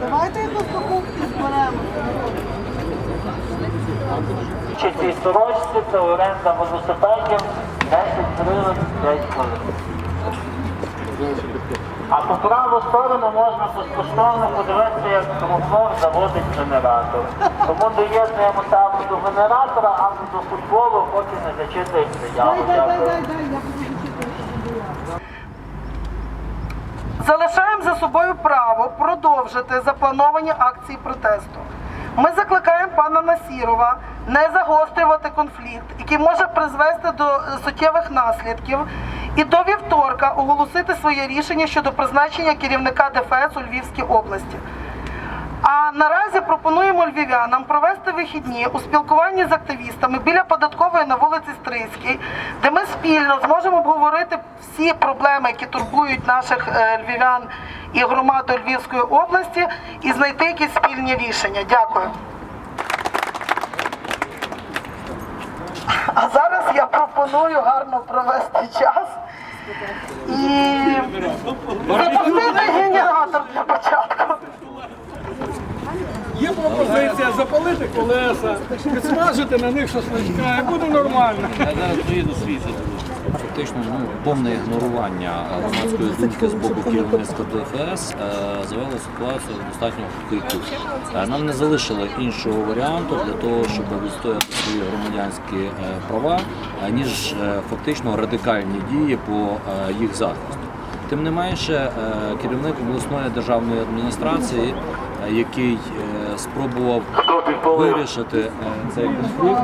Давайте якось покупки зберемо. Чи цій сорочці це оренда велосипедів 10 гривень 5 хвилин. А по праву сторону можна безкоштовно подивитися, як комфорт заводить генератор. Тому доєднуємо саме до генератора, а не до футболу, поки не зачитують заяву. Дай, дай, дай, дай, дай, я буду зачитувати, що було. Залишаємо за собою право продовжити заплановані акції протесту. Ми закликаємо пана Насірова не загострювати конфлікт, який може призвести до суттєвих наслідків, і до вівторка оголосити своє рішення щодо призначення керівника ДФС у Львівській області. А наразі пропонуємо львів'янам провести вихідні у спілкуванні з активістами біля податкової на вулиці Стрийській, де ми спільно зможемо обговорити всі проблеми, які турбують наших е, львів'ян і громаду Львівської області, і знайти якісь спільні рішення. Дякую. А зараз я пропоную гарно провести час і запалити колеса, підсмажити на них шашличка і буде нормально. Фактично ну, повне ігнорування громадської думки з боку керівництва ДФС е, завело ситуацію достатньо критичну. Е, Нам не залишили іншого варіанту для того, щоб відстояти свої громадянські е, права, ніж фактично радикальні дії по їх захисту. Тим не менше, керівник обласної державної адміністрації, який спробував вирішити е, цей конфлікт,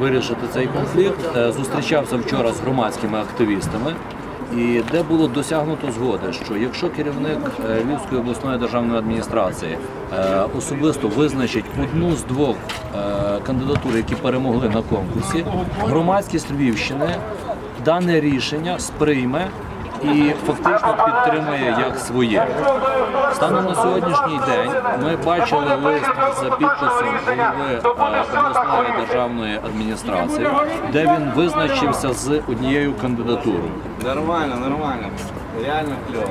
вирішити цей конфлікт. Е, Зустрічався вчора з громадськими активістами, і де було досягнуто згоди, що якщо керівник е, Львівської обласної державної адміністрації особисто визначить одну з двох кандидатур, які перемогли на конкурсі, громадськість Львівщини дане рішення сприйме. І фактично підтримує як своє. Станом на сьогоднішній день ми бачили лист за підписом голови е, обласної державної адміністрації, де він визначився з однією кандидатурою. Нормально, нормально. Реально клево.